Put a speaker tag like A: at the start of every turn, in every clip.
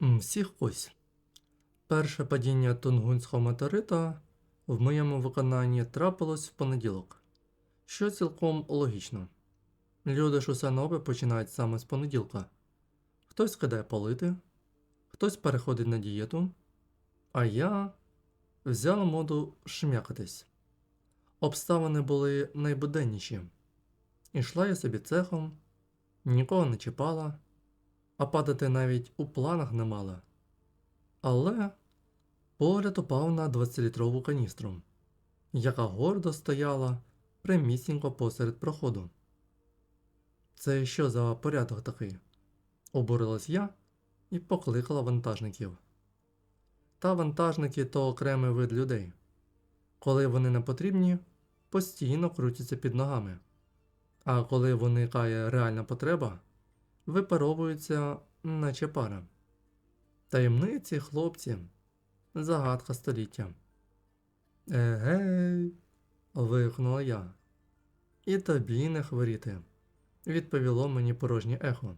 A: Всіх ось. Перше падіння Тунгунського метеорита в моєму виконанні трапилось в понеділок, що цілком логічно. Люди ж починають саме з понеділка. Хтось кидає палити, хтось переходить на дієту, а я взяв моду шмякатись. Обставини були найбуденніші. Ішла я собі цехом, нікого не чіпала, а падати навіть у планах не мала. Але погляд упав на 20-літрову каністру, яка гордо стояла прямісінько посеред проходу. Це що за порядок такий? Обурилась я і покликала вантажників. Та вантажники то окремий вид людей. Коли вони не потрібні, постійно крутяться під ногами. А коли виникає реальна потреба, випаровуються, наче пара. Таємниці, хлопці, загадка століття. Егей, вигукнула я. І тобі не хворіти, відповіло мені порожнє ехо.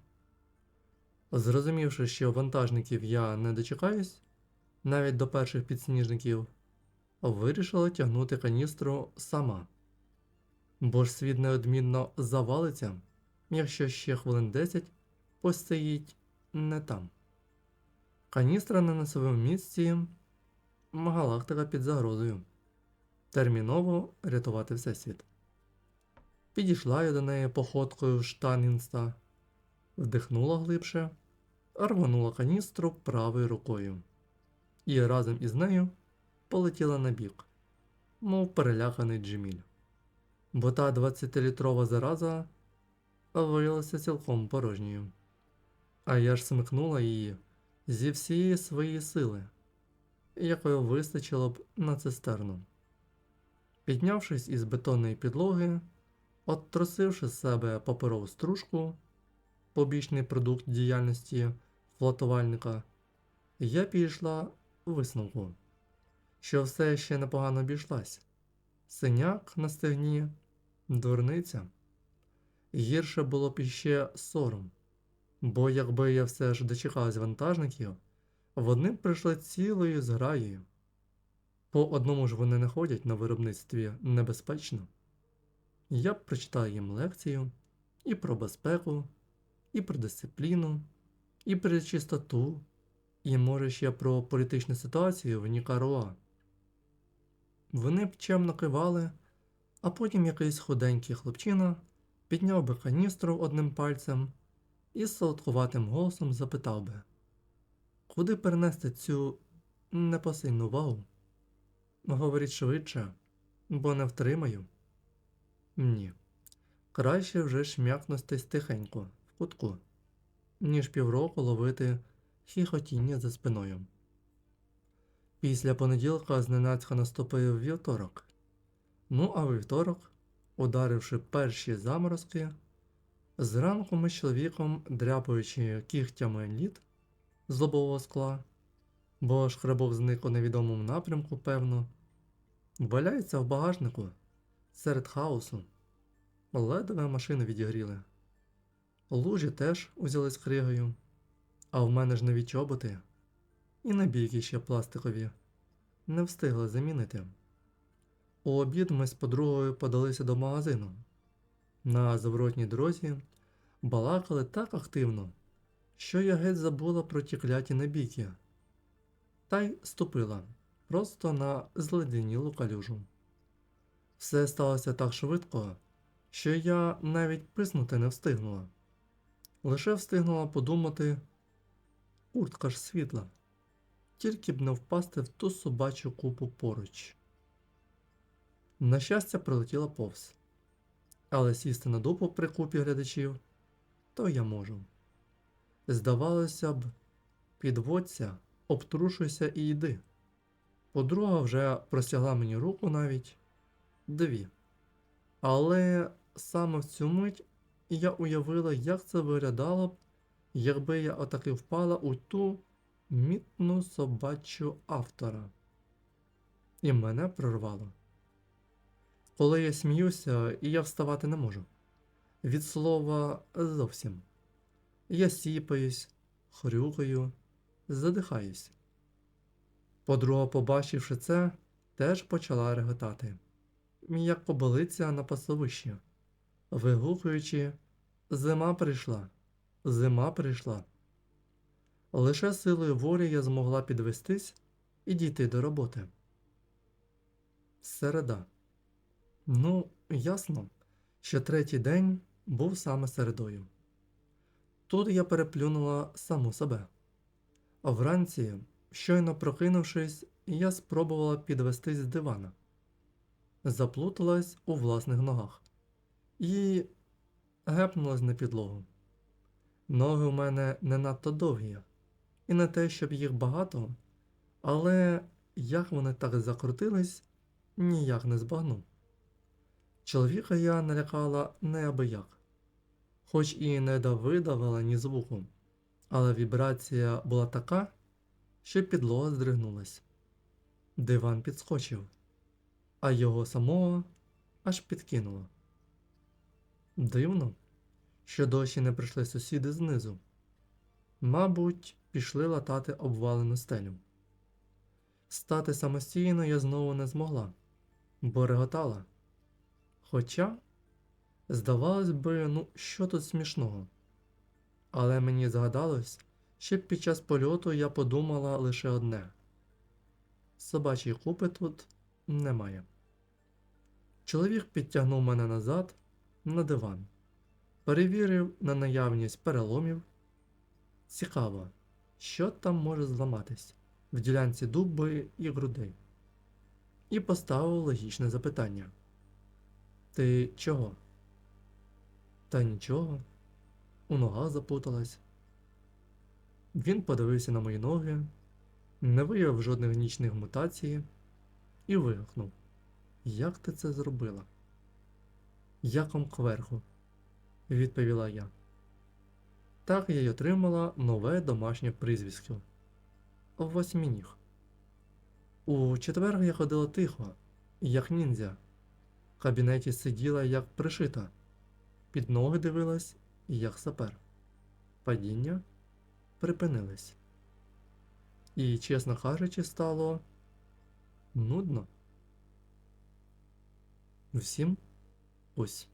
A: Зрозумівши, що вантажників я не дочекаюсь, навіть до перших підсніжників, вирішила тягнути каністру сама. Бо ж світ неодмінно завалиться, якщо ще хвилин 10 постоїть не там. Каністра на носовому місці галактика під загрозою. Терміново рятувати всесвіт. Підійшла я до неї походкою штангінста, вдихнула глибше, рванула каністру правою рукою і разом із нею полетіла на бік, мов переляканий Джеміль. Бо та 20-літрова зараза виявилася цілком порожньою. А я ж смикнула її зі всієї своєї сили, якої вистачило б на цистерну. Піднявшись із бетонної підлоги, оттрусивши з себе паперову стружку, побічний продукт діяльності флотувальника, я підійшла висновку, що все ще непогано обійшлась. Синяк на стегні, дурниця. Гірше було б іще сором, бо якби я все ж дочекалась вантажників, вони б прийшли цілою зграєю. По одному ж вони не ходять на виробництві небезпечно. Я б прочитала їм лекцію і про безпеку, і про дисципліну, і про чистоту, і може ще про політичну ситуацію в Нікаруа. Вони б чемно кивали, а потім якийсь худенький хлопчина підняв би каністру одним пальцем і солодкуватим голосом запитав би, куди перенести цю непосильну вагу? Говоріть швидше, бо не втримаю. Ні. Краще вже шмякнутись тихенько, в кутку, ніж півроку ловити хіхотіння за спиною. Після понеділка зненацька наступив вівторок. Ну, а вівторок, ударивши перші заморозки, зранку ми з чоловіком, дряпаючи кігтями лід з лобового скла, бо шкребок зник у невідомому напрямку, певно, валяється в багажнику серед хаосу. Ледве машину відігріли. Лужі теж узялись кригою, а в мене ж нові чоботи і набійки ще пластикові. Не встигли замінити. У обід ми з подругою подалися до магазину. На зворотній дорозі балакали так активно, що я геть забула про ті кляті набійки. Та й ступила просто на зледенілу калюжу. Все сталося так швидко, що я навіть писнути не встигнула. Лише встигнула подумати, куртка ж світла, тільки б не впасти в ту собачу купу поруч. На щастя, прилетіла повз, але сісти на дупу при купі глядачів то я можу. Здавалося б, підводься, обтрушуйся і йди. Подруга вже простягла мені руку навіть дві. Але саме в цю мить я уявила, як це виглядало б, якби я отаки впала у ту мітну собачу автора. І мене прорвало. Коли я сміюся, і я вставати не можу. Від слова зовсім. Я сіпаюсь, хрюкаю, задихаюсь. Подруга, побачивши це, теж почала реготати, як кобилиця на пасовищі, вигукуючи Зима прийшла, зима прийшла. Лише силою волі я змогла підвестись і дійти до роботи. Середа. Ну, ясно, що третій день був саме середою. Тут я переплюнула саму себе. А вранці, щойно прокинувшись, я спробувала підвестись з дивана, заплуталась у власних ногах і гепнулась на підлогу. Ноги у мене не надто довгі, і не те, щоб їх багато, але як вони так закрутились, ніяк не збагну. Чоловіка я налякала неабияк, хоч і не видавила ні звуку, але вібрація була така, що підлога здригнулась. Диван підскочив, а його самого аж підкинуло. Дивно, що досі не прийшли сусіди знизу. Мабуть, пішли латати обвалену стелю. Стати самостійно я знову не змогла, бо реготала. Хоча, здавалось би, ну що тут смішного. Але мені згадалось, що під час польоту я подумала лише одне: собачої купи тут немає. Чоловік підтягнув мене назад на диван, перевірив на наявність переломів. Цікаво, що там може зламатись в ділянці дуби і грудей. І поставив логічне запитання. Ти чого? Та нічого. У ногах запуталась. Він подивився на мої ноги, не виявив жодних нічних мутацій і вигукнув: Як ти це зробила? Яком кверху, відповіла я. Так я й отримала нове домашнє прізвисько Восьмініг. У четвер я ходила тихо, як ніндзя. В кабінеті сиділа як пришита, під ноги дивилась, як сапер. Падіння припинились. І, чесно кажучи, стало нудно. Всім ось.